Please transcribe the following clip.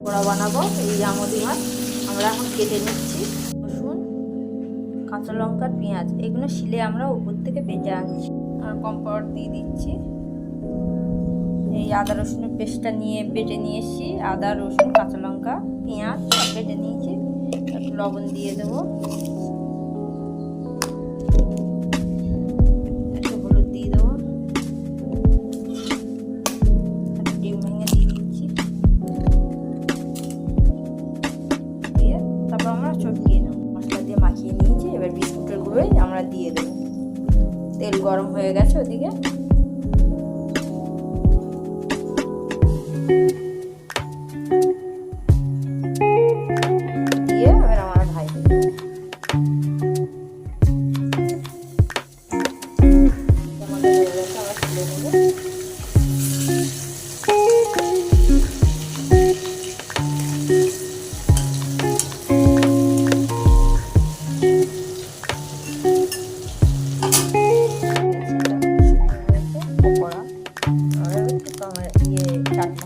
বড়া বানাবো, এই আমদি মাছ। আমরা এখন কেটে নিচ্ছি। রসুন, কাঁচা লঙ্কার পেঁয়াজ, এগুলো শিলে আমরা উপর থেকে বেজে আনছি। আর কম্পাউন্ড দিয়ে দিচ্ছি। এই আদা রসুনের পেস্টটা নিয়ে বেটে নিয়ে আদা, রসুন, কাঁচা লঙ্কা, পেঁয়াজ সব বেটে নিয়েছি। একটু লবণ দিয়ে দেবো। বিস্কুটের আমরা দিয়ে দেবো। তেল গরম হয়ে গেছে ওদিকে। দিয়ে এবার আমরা ভাই আমাদের হয়ে